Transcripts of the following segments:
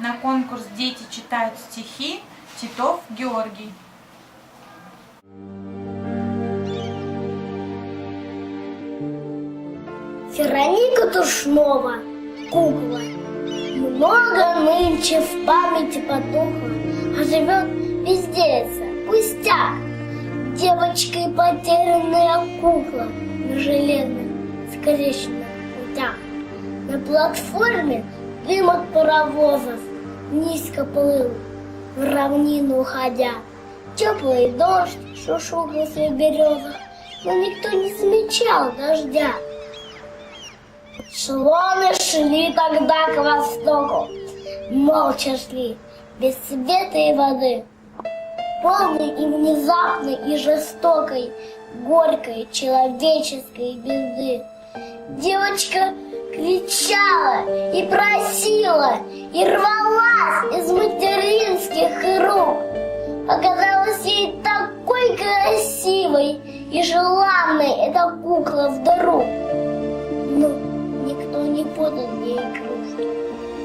на конкурс «Дети читают стихи» Титов Георгий. Вероника Тушнова, кукла. Много нынче в памяти потухло, а живет безделица, пустяк. Девочка и потерянная кукла на железных скрещенных путях. На платформе дым от паровозов низко плыл, в равнину уходя. Теплый дождь шушукался в березах, но никто не замечал дождя. Слоны шли тогда к востоку, молча шли, без света и воды, полной и внезапной и жестокой, горькой человеческой беды. Девочка кричала и просила, и рвалась из материнских рук. Оказалась ей такой красивой и желанной эта кукла вдруг. Но никто не подал ей игрушки.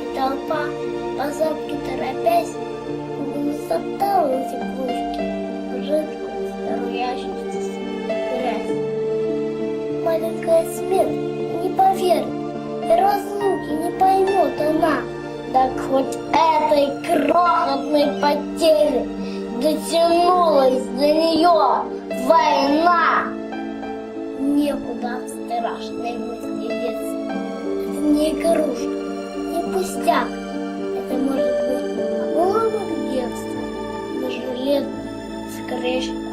И толпа, по запке торопясь, затала эти игрушки в жидкую струящуюся грязь. Маленькая смерть не поверит, Как хоть этой крохотной потери дотянулась до нее война. Некуда страшной мысли деться. Это не игрушка, не пустяк. Это может быть обломок детства на железной скрещенной.